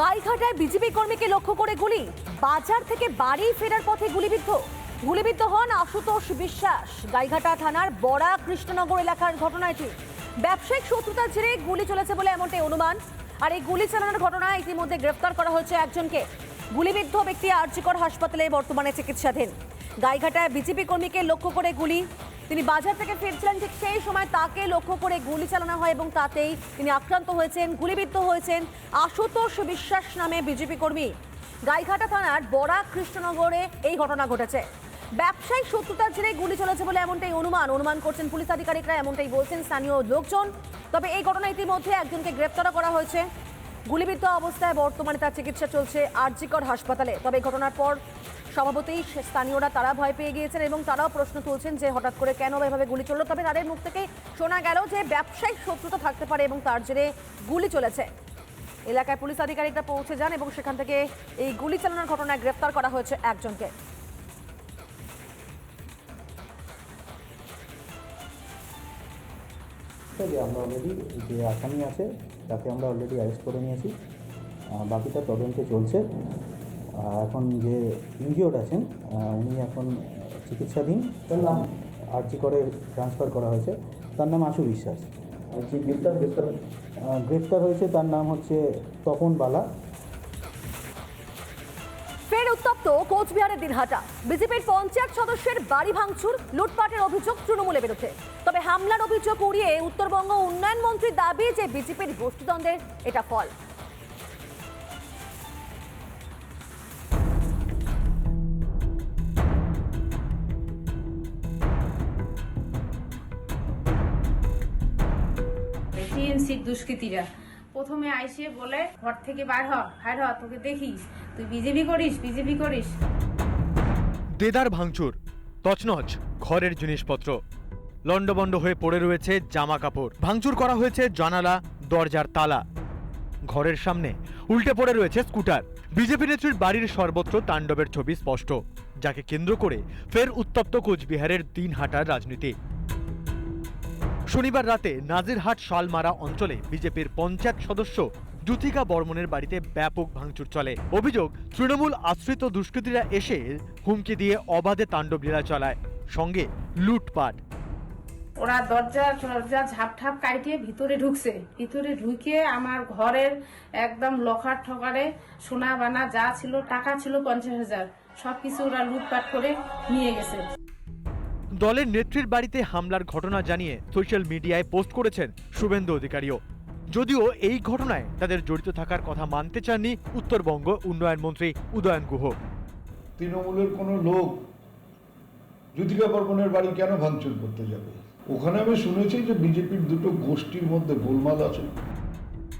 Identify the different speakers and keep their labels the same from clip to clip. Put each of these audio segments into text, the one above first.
Speaker 1: গাইঘাটায় BJP কর্মীকে লক্ষ্য করে গুলি। বাজার থেকে বাড়ি ফেরার পথে গুলিবিদ্ধ। গুলিবিদ্ধ হন আশুতোষ বিশ্বাস। গাইঘাটা থানার বড়া কৃষ্ণনগর এলাকার ঘটনা এটি। ব্যবসায়িক শত্রুতার জেরে গুলি চলেছে বলে এমনটাই অনুমান। আর এই গুলি চালানোর ঘটনায় ইতিমধ্যে গ্রেফতার করা হয়েছে একজনকে। গুলিবিদ্ধ ব্যক্তি আরজিকর হাসপাতালে বর্তমানে চিকিৎসাধীন। গাইঘাটায় বিজেপি কর্মীকে লক্ষ্য করে গুলি। তিনি বাজার থেকে ফিরছিলেন ঠিক সেই সময় তাকে লক্ষ্য করে গুলি চালানো হয় এবং তাতেই তিনি আক্রান্ত হয়েছেন, গুলিবিদ্ধ হয়েছেন আশুতোষ বিশ্বাস নামে বিজেপি কর্মী। গাইঘাটা থানার বড়া কৃষ্ণনগরে এই ঘটনা ঘটেছে। ব্যবসায়িক শত্রুতার জেরে গুলি চলেছে বলে এমনটাই অনুমান। অনুমান করছেন পুলিশ আধিকারিকরা, এমনটাই বলছেন স্থানীয় লোকজন। তবে এই ঘটনা ইতিমধ্যে একজনকে গ্রেপ্তার করা হয়েছে। গুলিবিদ্ধ অবস্থায় বর্তমানে তার চিকিৎসা চলছে আরজিকর হাসপাতালে। তবে ঘটনার পর স্বভাবতই স্থানীয়রা তারা ভয় পেয়ে গিয়েছেন এবং তারাও প্রশ্ন তুলছেন যে হঠাৎ করে কেন এভাবে গুলি চলল। তবে তাদের মুখ থেকে শোনা গেল যে ব্যবসায়িক শত্রুতা থাকতে পারে এবং তার জেরে গুলি চলেছে। এলাকায় পুলিশ আধিকারিকরা পৌঁছে যান এবং সেখান থেকে এই গুলি চালানোর ঘটনায় গ্রেফতার করা হয়েছে একজনকে।
Speaker 2: আছে আমরা অলরেডি যে আসামি আছে, তাকে আমরা অলরেডি অ্যারেস্ট করে নিয়েছি। বাকিটা তদন্তে চলছে। এখন যে ইনজিওর্ড আছেন উনি এখন চিকিৎসাধীন। তার নাম? আর্জি করে ট্রান্সফার করা হয়েছে। তার নাম আশু বিশ্বাস। আর যে গ্রেপ্তার গ্রেপ্তার গ্রেপ্তার হয়েছে তার নাম হচ্ছে তপন বালা।
Speaker 1: ফের উত্তপ্ত কোচবিহারের দিনহাটা। বিজেপির পঞ্চায়েত সদস্যের বাড়ি ভাঙচুর লুটপাটের অভিযোগ তৃণমূলের বিরুদ্ধে। তবে হামলার অভিযোগ উড়িয়ে উত্তরবঙ্গ উন্নয়ন মন্ত্রীর দাবি যে বিজেপির গোষ্ঠীদ্বন্দ্বের এটা ফল।
Speaker 3: টিএমসির দুষ্কৃতীরা। প্রথমে আইসে বলে, ঘর থেকে বার হ বার হ, তোকে দেখিস। তুই বিজেপি করিস বিজেপি করিস।
Speaker 4: দেদার ভাঙচুর, তছনছ ঘরের জিনিসপত্র। লণ্ডবণ্ড হয়ে পড়ে রয়েছে জামা কাপড়। ভাঙচুর করা হয়েছে জানালা, দরজার তালা। ঘরের সামনে উল্টে পড়ে রয়েছে স্কুটার। বিজেপি নেত্রীর বাড়ির সর্বত্র তাণ্ডবের ছবি স্পষ্ট, যাকে কেন্দ্র করে ফের উত্তপ্ত কোচবিহারের দিনহাটার রাজনীতি। শনিবার রাতে নাজিরহাট শালমারা অঞ্চলে বিজেপির পঞ্চায়েত সদস্য জ্যোতিকা বর্মনের বাড়িতে ব্যাপক ভাঙচুর চলে। অভিযোগ, তৃণমূল আশ্রিত দুষ্কৃতীরা এসে হুমকি দিয়ে অবাধে তাণ্ডব লীলা চালায়। সঙ্গে লুটপাট।
Speaker 3: ওরা দরজা দরজা ঝাপঠাপ কাটিয়ে ভিতরে ঢুকছে। ভিতরে ঢুকে আমার ঘরের একদম লকার ঠকারে সোনা বানা যা ছিল, টাকা ছিল পঞ্চাশ হাজার, সবকিছু ওরা লুটপাট করে নিয়ে গেছে।
Speaker 4: দলের নেত্রীর বাড়িতে হামলার ঘটনা জানিয়ে সোশ্যাল মিডিয়ায় পোস্ট করেছেন শুভেন্দু অধিকারীও। যদিও এই ঘটনায় তাদের জড়িত থাকার কথা মানতে চাননি উত্তরবঙ্গ উন্নয়ন মন্ত্রী উদয়ন গুহ।
Speaker 5: তৃণমূলের কোনো লোক জ্যোতিকা বর্মনের বাড়ি কেন ভাঙচুর করতে যাবে? ওখানে আমি শুনেছি যে বিজেপির দুটো গোষ্ঠীর মধ্যে গোলমাল আছে।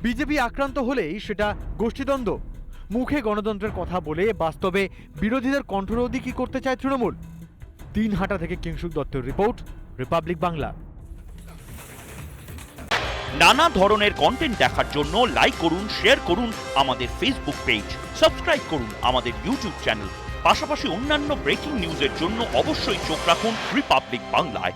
Speaker 4: বিজেপি আক্রান্ত হলেই সেটা গোষ্ঠীদ্বন্দ্ব। মুখে গণতন্ত্রের কথা বলে বাস্তবে বিরোধীদের কণ্ঠরোধী কি করতে চায় তৃণমূল? দিনহাটা থেকে কিংসুক দত্তের রিপোর্ট, রিপাবলিক বাংলা।
Speaker 6: নানা ধরনের কন্টেন্ট দেখার জন্য লাইক করুন শেয়ার করুন আমাদের ফেসবুক পেজ সাবস্ক্রাইব করুন আমাদের ইউটিউব চ্যানেল পাশাপাশি অন্যান্য ব্রেকিং নিউজের জন্য অবশ্যই চোখ রাখুন রিপাবলিক বাংলায়